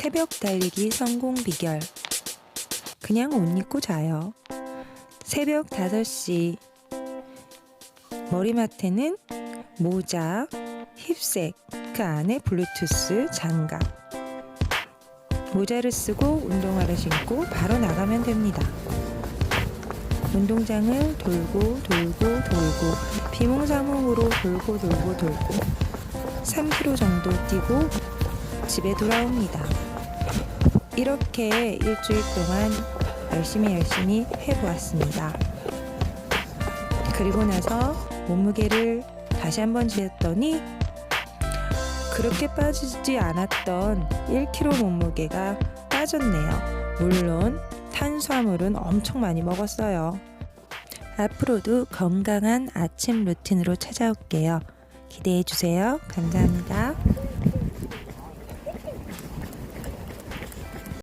새벽 달리기 성공 비결. 그냥 옷 입고 자요. 새벽 5시. 머리맡에는 모자, 힙색, 그 안에 블루투스, 장갑. 모자를 쓰고 운동화를 신고 바로 나가면 됩니다. 운동장을 돌고 돌고 돌고 비몽사몽으로 돌고 돌고 돌고 3km 정도 뛰고 집에 돌아옵니다. 이렇게 일주일 동안 열심히 열심히 해보았습니다. 그리고 나서 몸무게를 다시 한번 재었더니 그렇게 빠지지 않았던 1kg 몸무게가 빠졌네요. 물론 탄수화물은 엄청 많이 먹었어요. 앞으로도 건강한 아침 루틴으로 찾아올게요. 기대해 주세요. 감사합니다.